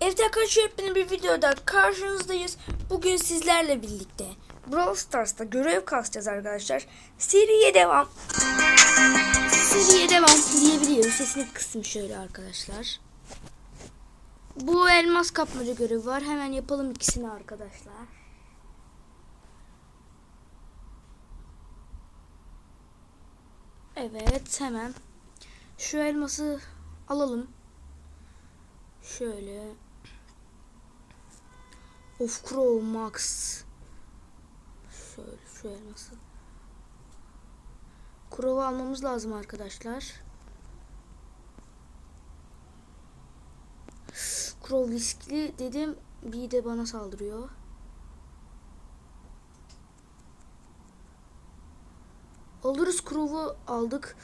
Evet arkadaşlar yepyeni bir videoda karşınızdayız. Bugün sizlerle birlikte Brawl Stars'ta görev kasacağız arkadaşlar. Seriye devam. Seriye devam diyebiliyorum. Sesini kısım şöyle arkadaşlar. Bu elmas kapmaca görevi var. Hemen yapalım ikisini arkadaşlar. Evet hemen şu elması alalım. Şöyle. Of Crow Max. Şöyle şu elması. Crow'u almamız lazım arkadaşlar. Crow riskli dedim. Bir de bana saldırıyor. Alırız Crow'u aldık.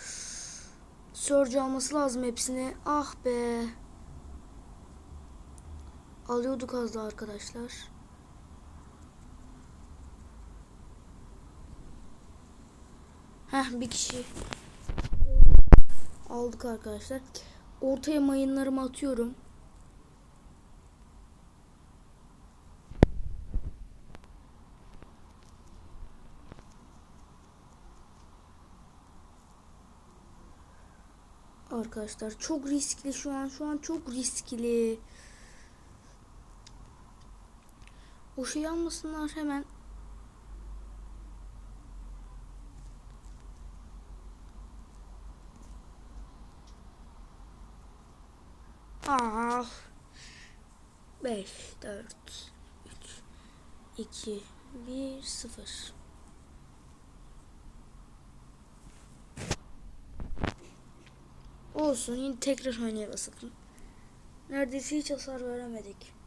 Surge alması lazım hepsini. Ah be. Alıyorduk az daha arkadaşlar. Heh bir kişi. Aldık arkadaşlar. Ortaya mayınlarımı atıyorum. Arkadaşlar çok riskli şu an. Şu an çok riskli. O şeyi almasınlar hemen. Ah. 5, 4, 3, 2, 1, 0. Olsun yine tekrar oynaya basalım. Neredeyse hiç hasar veremedik.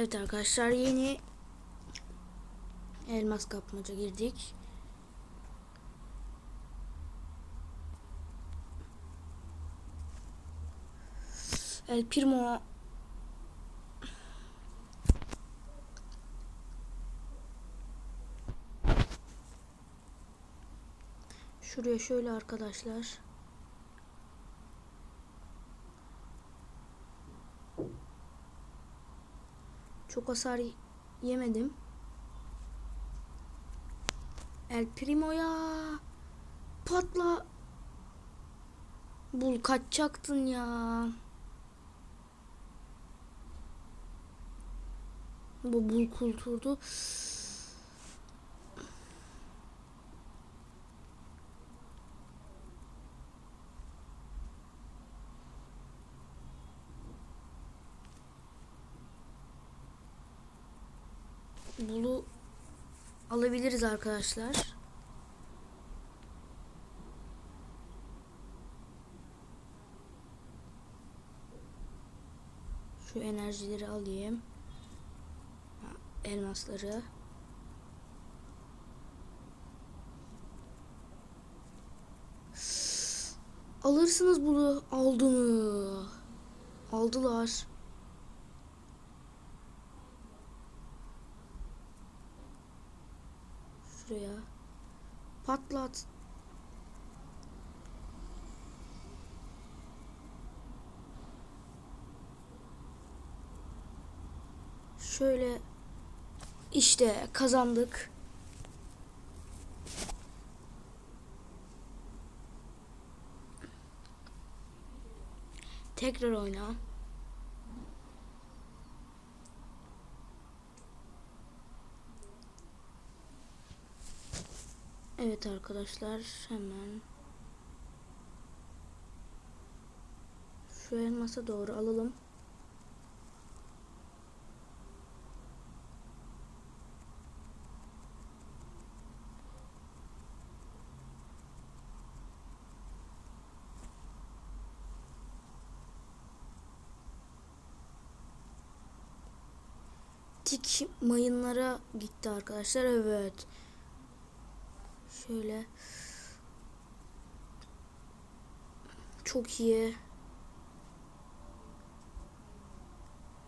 Evet arkadaşlar yeni elmas kapmaca girdik. El Primo Şuraya şöyle arkadaşlar. Çok hasar yemedim. El Primo'ya patla. Bul kaçacaktın ya. Bu bul kulturdu. Alabiliriz arkadaşlar. Şu enerjileri alayım. Elmasları. Alırsınız bunu. Aldı mı? Aldılar. Şuraya. Patlat. Şöyle işte kazandık. Tekrar oyna. Evet arkadaşlar hemen şu elmasa doğru alalım. Tik mayınlara gitti arkadaşlar. Evet. Şöyle. Çok iyi.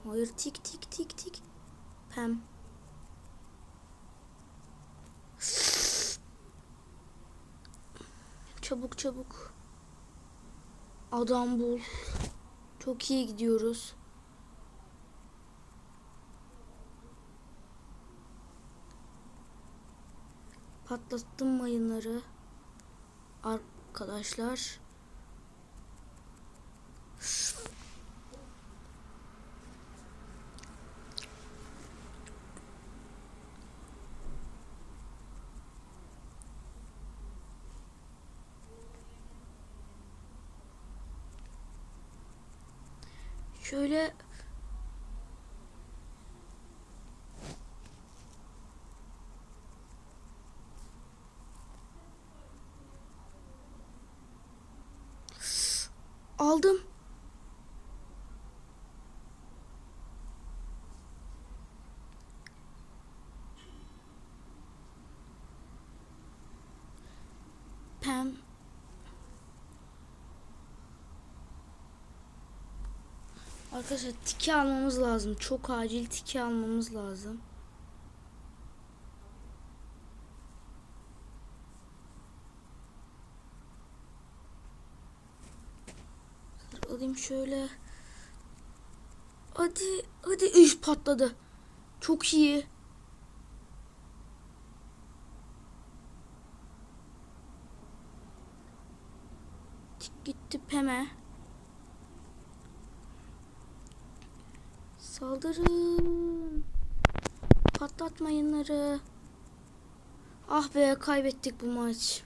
Hayır tik tik tik tik. Pem. Çabuk çabuk. Adam bul. Çok iyi gidiyoruz. Patlattım mayınları. Arkadaşlar. Şöyle aldım. Pem Arkadaşlar tiki almamız lazım. Çok acil tiki almamız lazım. Alayım şöyle. Hadi hadi iş patladı. Çok iyi. Gitti peme. Saldırın. Patlatmayınları. Ah be kaybettik bu maç.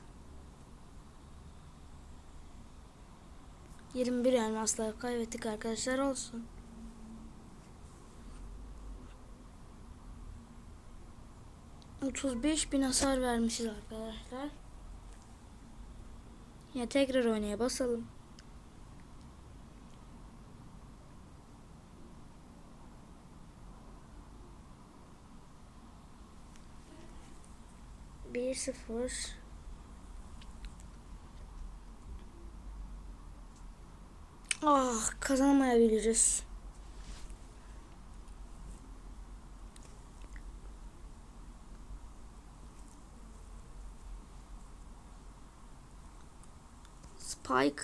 21 elmasla kaybettik arkadaşlar olsun. Otuz beş bin hasar vermişiz arkadaşlar. Ya tekrar oynaya basalım. Bir sıfır. Ah kazanamayabiliriz. Spike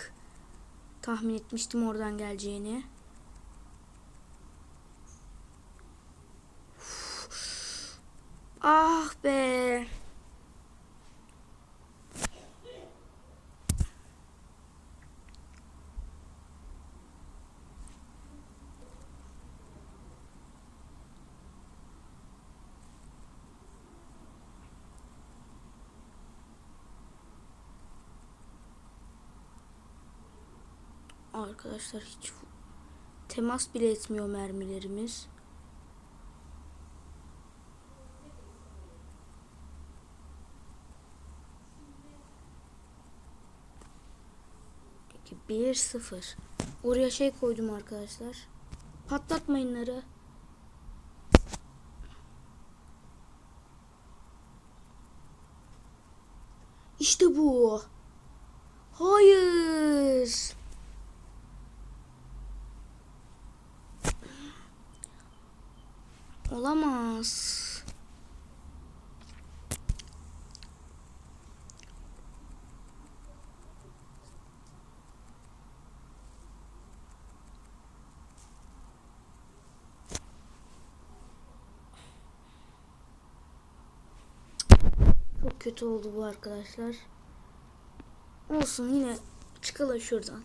tahmin etmiştim oradan geleceğini. Ah be. Arkadaşlar hiç temas bile etmiyor mermilerimiz. Peki 1-0. Oraya şey koydum arkadaşlar. Patlatmayınları. İşte bu. Hayır. Olamaz. Çok kötü oldu bu arkadaşlar. Olsun yine çıkalım şuradan.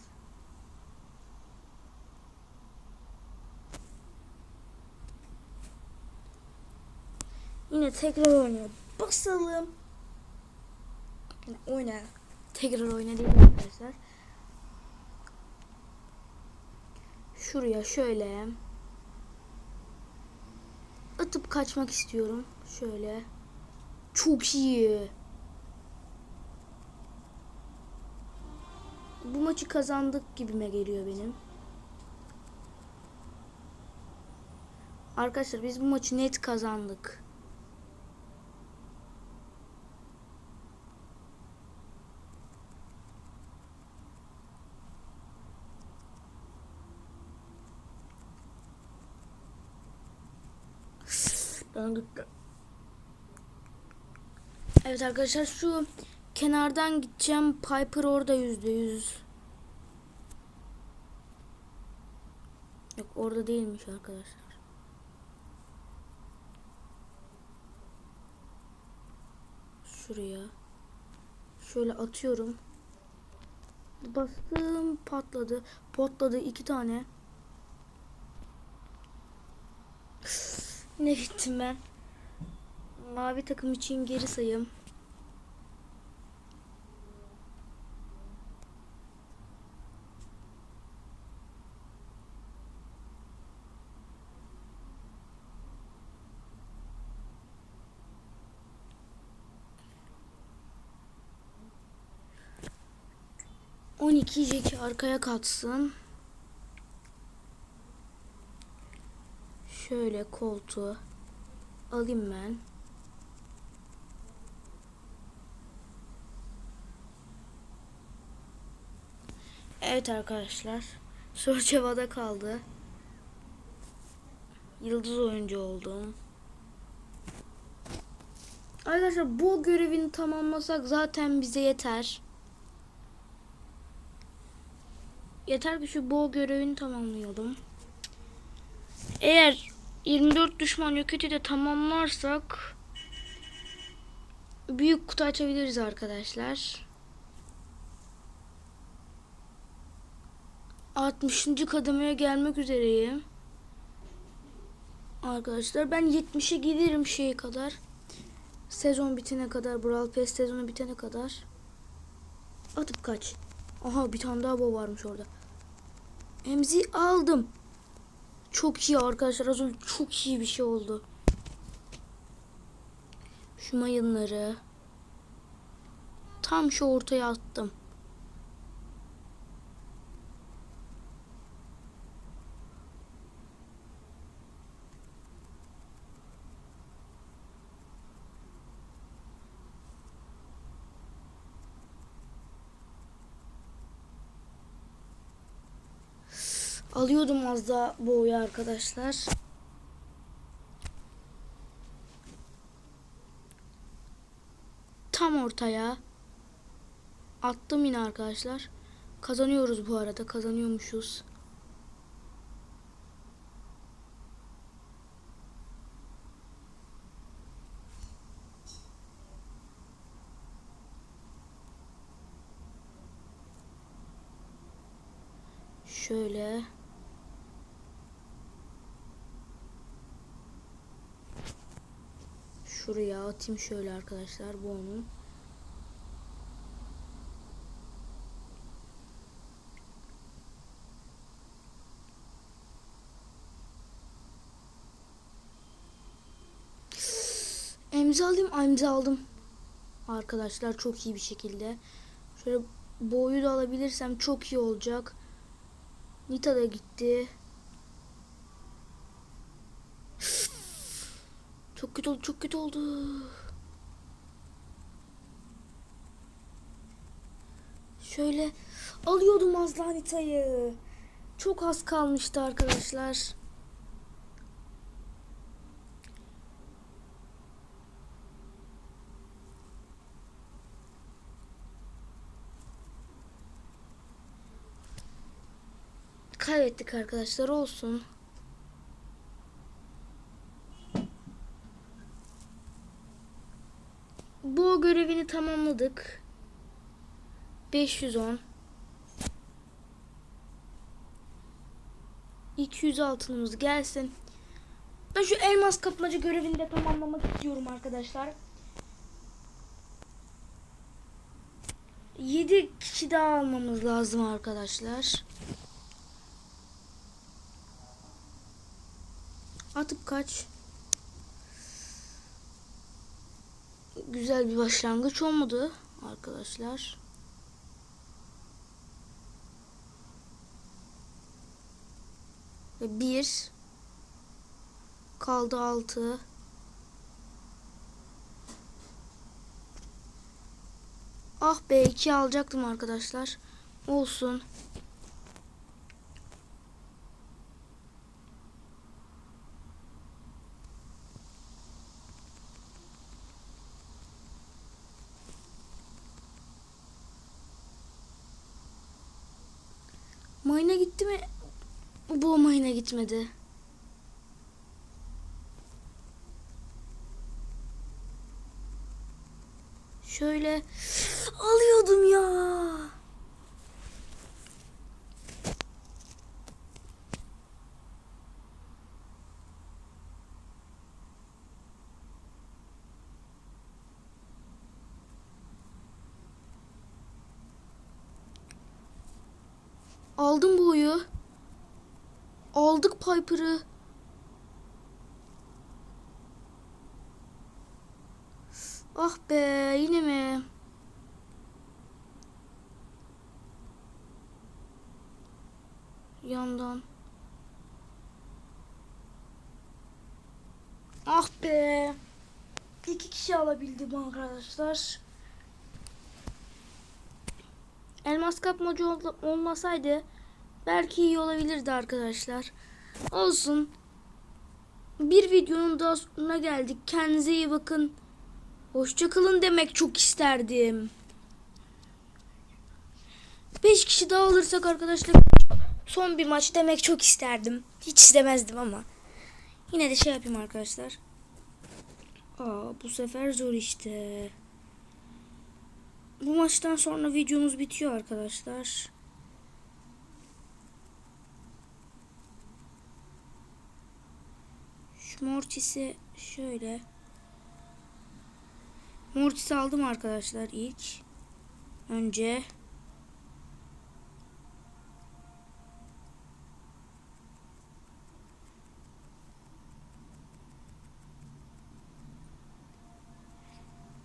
Yine tekrar oynuyor. Basalım. Yine oyna. Tekrar oyna değil arkadaşlar. Şuraya şöyle atıp kaçmak istiyorum. Şöyle. Çok iyi. Bu maçı kazandık gibime geliyor benim. Arkadaşlar biz bu maçı net kazandık. Evet arkadaşlar şu kenardan gideceğim. Piper orada yüzde yüz. Yok orada değilmiş arkadaşlar. Şuraya. Şöyle atıyorum. Bastım patladı. Patladı iki tane. Ne gittim ben. Mavi takım için geri sayım. On iki Jack'i arkaya katsın. Şöyle koltuğu alayım ben. Evet arkadaşlar. Soru cevada kaldı. Yıldız oyuncu oldum. Arkadaşlar bu görevini tamamlasak zaten bize yeter. Yeter ki şu boğ görevini tamamlayalım. Eğer 24 düşman roketi de tamamlarsak büyük kutu açabiliriz arkadaşlar. 60. kademeye gelmek üzereyim. Arkadaşlar ben 70'e giderim şeye kadar. Sezon bitene kadar, Brawl Pass sezonu bitene kadar. Atıp kaç. Aha bir tane daha bo varmış orada. Emzi aldım. Çok iyi arkadaşlar. Az önce çok iyi bir şey oldu. Şu mayınları tam şu ortaya attım. Alıyordum az daha boğuyu arkadaşlar. Tam ortaya. Attım yine arkadaşlar. Kazanıyoruz bu arada. Kazanıyormuşuz. Şöyle. Şuraya atayım şöyle arkadaşlar bu onun. Emza aldım. Arkadaşlar çok iyi bir şekilde. Şöyle boyu da alabilirsem çok iyi olacak. Nita da gitti. Çok kötü oldu, çok kötü oldu. Şöyle alıyordum az daha Nita'yı. Çok az kalmıştı arkadaşlar. Kaybettik arkadaşlar olsun. Tamamladık. 510 200 altınımız gelsin. Ben şu elmas kapmaca görevini de tamamlamak istiyorum arkadaşlar. 7 kişi daha almamız lazım arkadaşlar. Atıp kaç? Güzel bir başlangıç olmadı arkadaşlar. Ve bir kaldı altı. Ah be iki alacaktım arkadaşlar. Olsun. Mayına gitti mi? Bu mayına gitmedi. Şöyle alıyordum ya. Aldım bu. Aldık Piper'ı. Ah be yine mi? Yandan. Ah be. İki kişi alabildim arkadaşlar. Elmas kapmacı ol- olmasaydı belki iyi olabilirdi arkadaşlar. Olsun. Bir videonun daha sonuna geldik. Kendinize iyi bakın. Hoşçakalın demek çok isterdim. 5 kişi daha alırsak arkadaşlar son bir maç demek çok isterdim. Hiç istemezdim ama. Yine de şey yapayım arkadaşlar. Aa bu sefer zor işte. Bu maçtan sonra videomuz bitiyor arkadaşlar. Şu Mortis'i şöyle. Mortis'i aldım arkadaşlar ilk. Önce.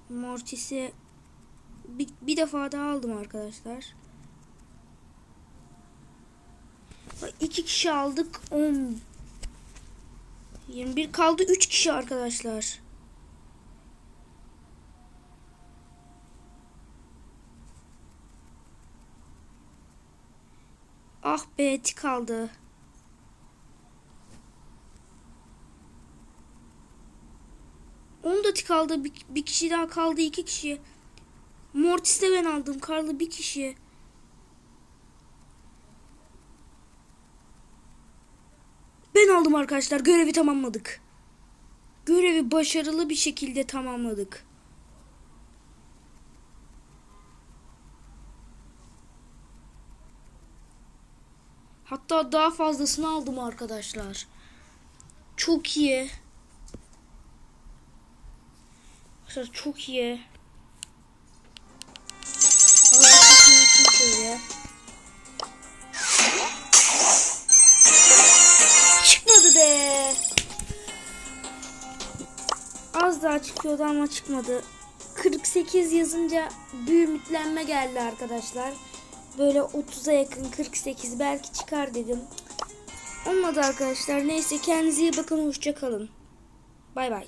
Mortis'i bir, bir defa daha aldım arkadaşlar. İki kişi aldık. 10 21 kaldı 3 kişi arkadaşlar. Ah be eti kaldı. Onu da kaldı. Bir, bir kişi daha kaldı. iki kişi. Mortis de ben aldım. Karlı bir kişi. Ben aldım arkadaşlar. Görevi tamamladık. Görevi başarılı bir şekilde tamamladık. Hatta daha fazlasını aldım arkadaşlar. Çok iyi. Çok iyi. Çıkmadı be. Az daha çıkıyordu ama çıkmadı. 48 yazınca bir ümitlenme geldi arkadaşlar. Böyle 30'a yakın 48 belki çıkar dedim. Olmadı arkadaşlar. Neyse kendinize iyi bakın. Hoşça kalın. Bay bay.